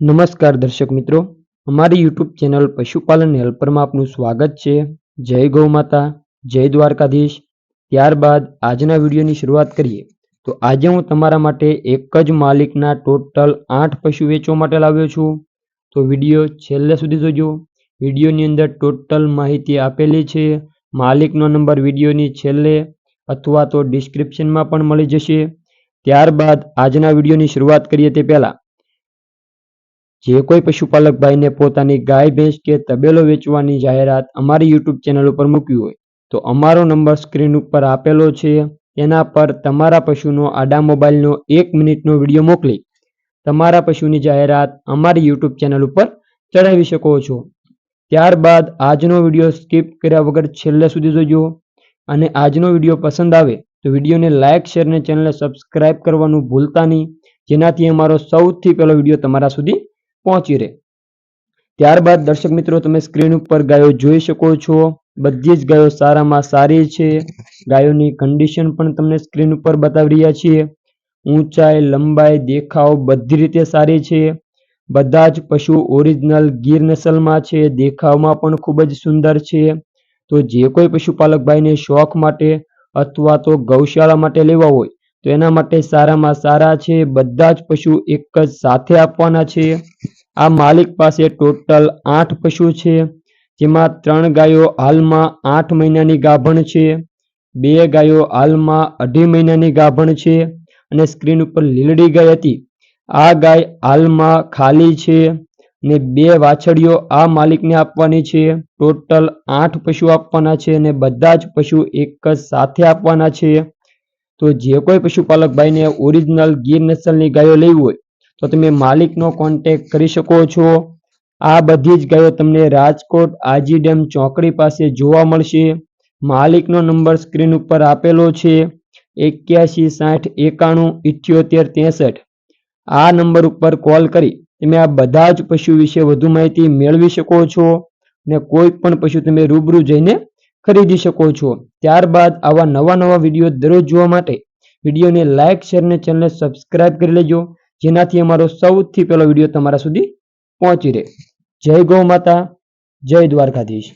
નમસ્કાર દર્શક મિત્રો. અમારી યુટ્યુબ ચેનલ પશુપાલન હેલ્પરમાં આપનું સ્વાગત છે. જય ગૌ માતા, જય દ્વારકાધીશ. ત્યારબાદ આજના વિડીયોની શરૂઆત કરીએ. તો આજે હું તમારા માટે એક જ માલિકના ટોટલ આઠ પશુ વેચવા માટે લાવ્યો છું. તો વીડિયો છેલ્લે સુધી જોજો. વિડીયોની અંદર ટોટલ માહિતી આપેલી છે. માલિકનો નંબર વિડીયોની છેલ્લે અથવા તો ડિસ્ક્રિપ્શનમાં પણ મળી જશે. ત્યારબાદ આજના વિડીયોની શરૂઆત કરીએ તે પહેલાં. જે કોઈ પશુપાલક ભાઈને પોતાની ગાય, ભેંસ કે તબેલો વેચવાની જાહેરાત અમારી યુટ્યુબ ચેનલ ઉપર મૂકવી હોય, તો અમારો નંબર સ્ક્રીન ઉપર આપેલો છે. તેના પર તમારા પશુનો આડા મોબાઈલનો એક મિનિટનો વીડિયો મોકલી, તમારા પશુની જાહેરાત અમારી યુટ્યુબ ચેનલ ઉપર ચડાવી શકો છો. ત્યારબાદ આજનો વીડિયો સ્કીપ કર્યા વગર છેલ્લે સુધી જોજો. અને આજનો વીડિયો પસંદ આવે, તો વિડીયોને લાઇક શેર અને ચેનલને સબસ્ક્રાઇબ કરવાનું ભૂલતા નહીં. જેનાથી અમારો સૌથી પહેલો વીડિયો તમારા સુધી પહોંચી રહે. ત્યારબાદ દર્શક મિત્રો, તમે સ્ક્રીન ઉપર ગાયો જોઈ શકો છો. બધી જ ગાયો સારામાં સારી છે. ગાયોની કન્ડિશન પણ તમને સ્ક્રીન ઉપર બતાવી રહ્યા છીએ. ઊંચાઈ, લંબાઈ, દેખાવ બધી રીતે સારી છે. બધા જ પશુ ઓરિજિનલ ગીર નસલમાં છે. દેખાવમાં પણ ખૂબ જ સુંદર છે. તો જે કોઈ પશુપાલક ભાઈને શોખ માટે અથવા તો ગૌશાળા માટે લેવા હોય, તો એના માટે સારામાં સારા છે. બધા જ પશુ એક જ સાથે આપવાના છે. આ માલિક પાસે ટોટલ આઠ પશુ છે, જેમાં ત્રણ ગાયો હાલમાં આઠ મહિનાની ગાભણ છે, બે ગાયો હાલમાં અઢી મહિનાની ગાભણ છે અને સ્ક્રીન ઉપર લીલડી ગાય હતી. આ ગાય હાલમાં ખાલી છે ને બે વાછડીઓ આ માલિકને આપવાની છે. ટોટલ આઠ પશુ આપવાના છે અને બધા જ પશુ એક જ સાથે આપવાના છે. તો જે કોઈ પશુપાલક ભાઈને ઓરિજિનલ ગીર નસલની ગાયો લેવી હોય તો તમે માલિકનો કોન્ટેક કરી શકો છો. આ બધી જ ગાયો તમને રાજકોટ આજી ડેમ ચોકડી પાસે જોવા મળશે. માલિકનો નંબર સ્ક્રીન ઉપર આપેલો છે. એક્યાસી સાઠ એકાણું ઇઠ્યોતેર ત્રેસઠ. આ નંબર ઉપર કોલ કરી તમે આ બધા જ પશુ વિશે વધુ માહિતી મેળવી શકો છો ને કોઈ પણ પશુ તમે રૂબરૂ જઈને ખરીદી શકો છો. ત્યારબાદ આવા નવા નવા વીડિયો દરરોજ જોવા માટે વિડીયોને લાઇક શેર અને ચેનલને સબસ્ક્રાઇબ કરી લેજો. જેનાથી અમારો સૌથી પહેલો વીડિયો તમારા સુધી પહોંચી રહે. જય ગૌ માતા જય દ્વારકાધીશ.